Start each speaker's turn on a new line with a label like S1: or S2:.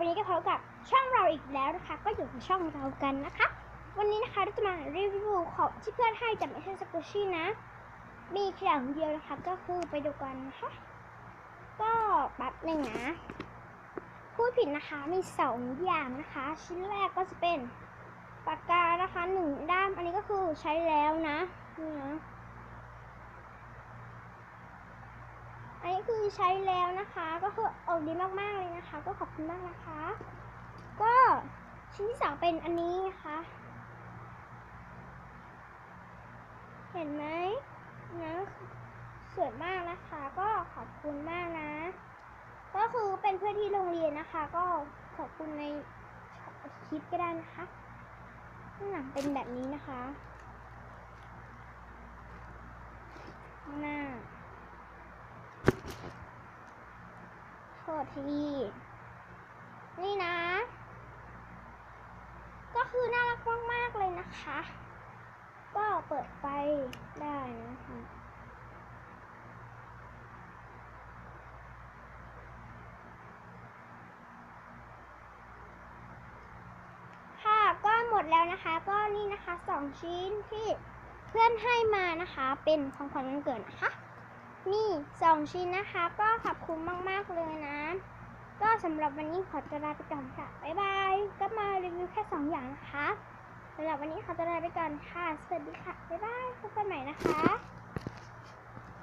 S1: วันนี้ก็พบกับช่องเราอีกแล้วนะคะ ก็อยู่กับช่องเรากันนะคะ วันนี้นะคะเราจะมารีวิวของที่เพื่อนให้แต่ไม่ใช่สกูชี่นะ มีแค่อย่างเดียวนะคะ ก็คือไปดูกันนะคะ ก็แป๊บหนึ่งนะ พูดผิดนะคะ มีสองอย่างนะคะ ชิ้นแรกก็จะเป็นปากกานะคะหนึ่งด้าม อันนี้ก็คือใช้แล้วนะ นี่นะ อันนี้ คือใช้แล้วนะคะ ก็คือออกดีมากๆเลยนะคะ ก็ขอบคุณมากนะคะ ก็ชิ้นที่สองเป็นอันนี้นะคะ เห็นไหมนะสวยมากนะคะ ก็ขอบคุณมากนะ ก็คือเป็นเพื่อนที่โรงเรียนนะคะ ก็ขอบคุณในคลิปก็ได้นะคะข้างหลังเป็นแบบนี้นะคะข้างหน้า โทษที นี่นะ ก็คือน่ารักมากๆเลยนะคะ ก็เปิดไฟได้นะคะค่ะก็หมดแล้วนะคะ ก็นี่นะคะสองชิ้นที่เพื่อนให้มานะคะ เป็นของขวัญวันเกิดนะคะ นี่สองชิ้นนะคะ ก็ขอบคุณมาก ๆ เลยนะ ก็สำหรับวันนี้ขอตัวลาไปก่อนค่ะ บ๊ายบาย ก็มารีวิวแค่สองอย่างนะคะสำหรับวันนี้ขอตัวลาไปก่อนค่ะ สวัสดีค่ะ บ๊ายบายพบกันใหม่นะคะ